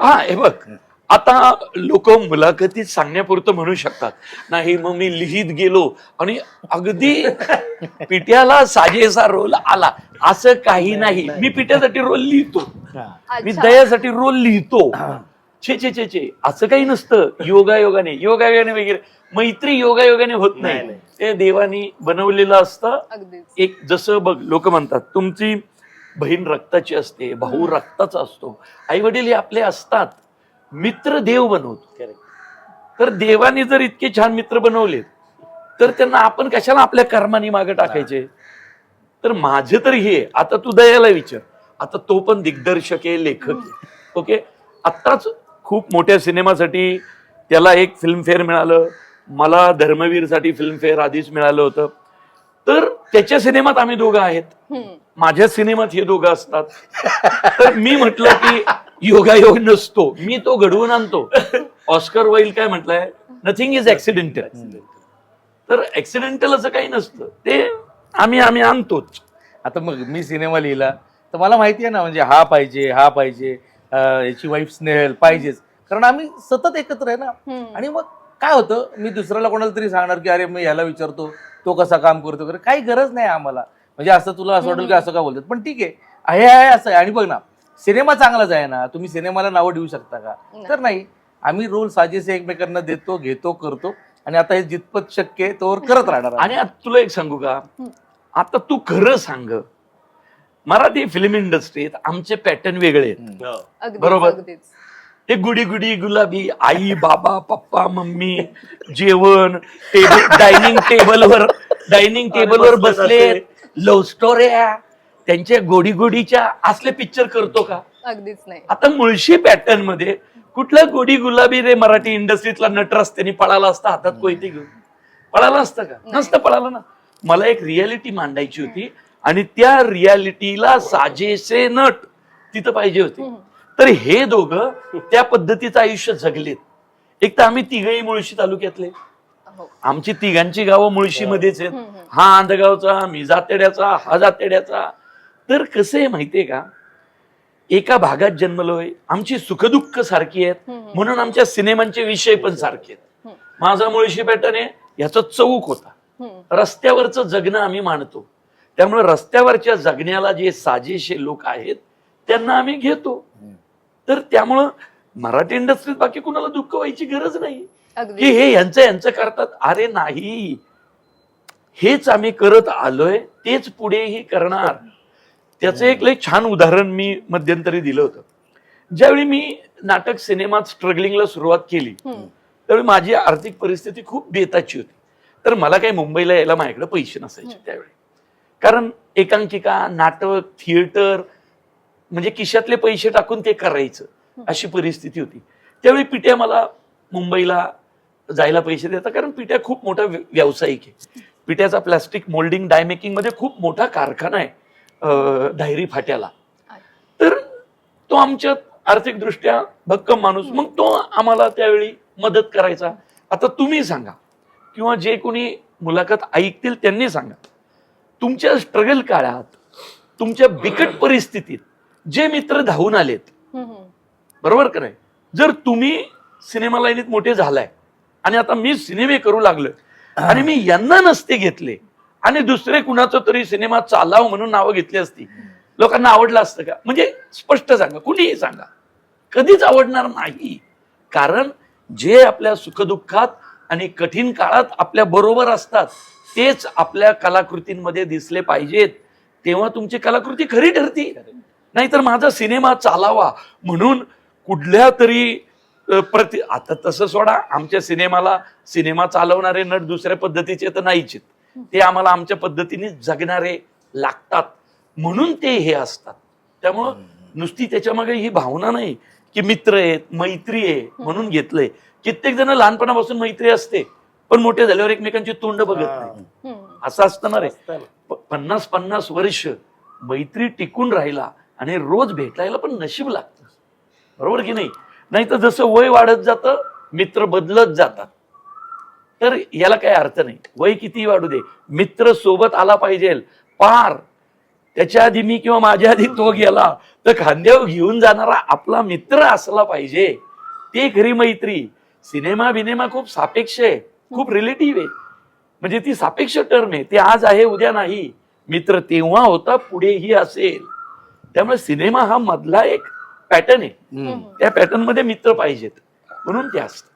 हा हे बघ. आता लोक मुलाखतीत सांगण्यापुरतं म्हणू शकतात. नाही मग मी लिहित गेलो आणि अगदी पिट्याला साजेसा रोल आला. असं काही नाही मी पिट्यासाठी रोल लिहितो. मी. दयासाठी रोल लिहितो. छे छे छे छे. असं काही नसतं. योगायोगाने योगायोगाने वगैरे. मैत्री योगायोगाने होत नाही. ते देवानी बनवलेलं असतं. एक जसं बघ लोक म्हणतात तुमची बहीण रक्ताची असते भाऊ. रक्ताचा असतो आई वडील हे आपले असतात. मित्र देव बनवतो. तर देवाने जर इतके छान मित्र बनवले तर त्यांना आपण कशाला आपल्या कर्माने मागे टाकायचे? तर माझे तर हे आता तू दयाला विचार. आता तो पण दिग्दर्शक आहे लेखक आहे. ओके? आत्ताच खूप मोठ्या सिनेमासाठी त्याला एक फिल्मफेअर मिळालं. मला धर्मवीरसाठी फिल्मफेअर आधीच मिळालं होतं. तर त्याच्या सिनेमात आम्ही दोघं आहेत. माझ्या सिनेमात हे दोघं असतात. तर मी म्हटलं की योगायोग नसतो. मी तो घडवून आणतो. ऑस्कर वाईल काय म्हटलंय? नथिंग इज ऍक्सिडेंटल तर ऍक्सिडेंटल असं काही नसतं. ते आम्ही आम्ही आणतोच. आता मग मी सिनेमा लिहिला. तर मला माहिती आहे ना म्हणजे हा पाहिजे हा पाहिजे याची वाईफ स्नेहल पाहिजेच. कारण आम्ही सतत एकत्र आहे ना. आणि मग काय होतं मी दुसऱ्याला कोणाला तरी सांगणार की अरे मी याला विचारतो. तो कसा काम करतो वगैरे काही गरज नाही आम्हाला. म्हणजे असं तुला असं वाटेल की असं का बोलतात. पण ठीक आहे. आहे आहे असं आहे. आणि बघ ना सिनेमा चांगलाच आहे ना तुम्ही सिनेमाला नावं ठेवू शकता का? नाही. तर नाही. आम्ही रोल साजेसे एकमेकांना देतो घेतो करतो. आणि आता हे जितपत शक्य आहे तोवर करत राहणार आणि आता तुला एक सांगू का? आता तू खरं सांग. मराठी फिल्म इंडस्ट्रीत आमचे पॅटर्न वेगळे आहेत. हो. अगदीच बरोबर. अगदीच. हे गुडी गुडी गुलाबी आई बाबा पप्पा मम्मी जेवण टेबल डायनिंग टेबलवर डायनिंग टेबलवर बसले. लव्ह स्टोऱ्या त्यांच्या गोडी गोडीच्या असले पिक्चर करतो का? अगदीच नाही. आता मुळशी पॅटर्नमध्ये कुठला गोडी गुलाबी रे मराठी इंडस्ट्रीतला नट रस्त्याने पळाला असता हातात कोयते घेऊन? पळाला असतं का. नसतं पळाला ना. मला एक रियालिटी मांडायची होती आणि त्या रियालिटीला साजेसे नट तिथं पाहिजे होते. तर हे दोघं त्या पद्धतीचं आयुष्य जगलेत. एक तर आम्ही तिघही मुळशी तालुक्यातले. हो. आमची तिघांची गावं मुळशीमध्येच आहेत. हा आंधगावचा मी जातेड्याचा हा जातेड्याचा. तर कसं आहे माहितीये का? एका भागात जन्मलोय. आमची सुखदुःख सारखी आहेत. म्हणून आमच्या सिनेमांचे विषय पण सारखे आहेत. माझा मुळशी पॅटर्न आहे याचा चौक होता. रस्त्यावरचं जगणं आम्ही मानतो. त्यामुळे रस्त्यावरच्या जगण्याला जे साजेशे लोक आहेत त्यांना आम्ही घेतो. तर त्यामुळं मराठी इंडस्ट्रीत बाकी कुणाला दुःख व्हायची गरज नाही. की हे यांचं यांचं करतात. अरे नाही. हेच आम्ही करत आलोय तेच पुढेही करणार. त्याचं एक लय छान उदाहरण मी मध्यंतरी दिलं होतं. ज्यावेळी मी नाटक सिनेमात स्ट्रगलिंगला सुरुवात केली. त्यावेळी माझी आर्थिक परिस्थिती खूप बेताची होती. तर मला काही मुंबईला यायला माझ्याकडे पैसे नसायचे. त्यावेळी. कारण एकांकिका नाटक थिएटर म्हणजे किशातले पैसे टाकून ते करायचं अशी परिस्थिती होती. त्यावेळी पिट्या मला मुंबईला जायला पैसे देतात कारण पिट्या खूप मोठा व्यावसायिक आहे. पिट्याचा प्लास्टिक मोल्डिंग डायमेकिंगमध्ये खूप मोठा कारखाना आहे डायरी फाट्याला. तर तो आमच्या आर्थिकदृष्ट्या भक्कम माणूस. मग तो आम्हाला त्यावेळी मदत करायचा. आता तुम्ही सांगा किंवा जे कोणी मुलाखत ऐकतील त्यांनी सांगा तुमच्या स्ट्रगल काळात तुमच्या बिकट परिस्थितीत जे मित्र धावून आलेत. बरोबर का नाही? जर तुम्ही सिनेमा लाईनीत मोठे झालाय आणि आता मी सिनेमे करू लागलोय आणि मी यांना नसते घेतले आणि दुसरे कुणाचं तरी सिनेमा चालाव म्हणून नावं घेतली असती लोकांना आवडलं असतं का? म्हणजे स्पष्ट सांगा कुणीही सांगा. कधीच आवडणार नाही. कारण जे आपल्या सुखदुःखात आणि कठीण काळात आपल्या बरोबर असतात तेच आपल्या कलाकृतींमध्ये दिसले पाहिजेत. तेव्हा तुमची कलाकृती खरी ठरती. नाहीतर माझा सिनेमा चालावा म्हणून कुठल्या तरी प्रति आता तसं सोडा आमच्या सिनेमाला सिनेमा चालवणारे नट दुसऱ्या पद्धतीचे तर नाहीच ते आम्हाला आमच्या पद्धतीने जगणारे लागतात. म्हणून ते हे असतात. त्यामुळं नुसती त्याच्यामागे ही भावना नाही की मित्र आहेत मैत्री आहे म्हणून घेतलंय. कित्येक जण लहानपणापासून मैत्री असते पण मोठे झाल्यावर एकमेकांची तोंड बघत नाही. असं असतं ना रे. पन्नास पन्नास वर्ष मैत्री टिकून राहिला आणि रोज भेटायला पण नशीब लागतं. बरोबर की नाही? नाही तर जसं वय वाढत जातं मित्र बदलत जातात. तर याला काही अर्थ नाही. वय किती वाढू दे मित्र सोबत आला पाहिजे. पार. त्याच्या आधी मी किंवा माझ्या आधी तो गेला तर खांद्यावर घेऊन जाणारा आपला मित्र असला पाहिजे. ते खरी मैत्री. सिनेमा बिनेमा खूप सापेक्ष आहे. खूप रिलेटिव्ह आहे. म्हणजे ती सापेक्ष टर्म आहे. ते आज आहे उद्या नाही. मित्र तेव्हा होता पुढेही असेल. त्यामुळे सिनेमा हा मधला एक पॅटर्न आहे. त्या पॅटर्नमध्ये मित्र पाहिजेत. म्हणून ते असतं.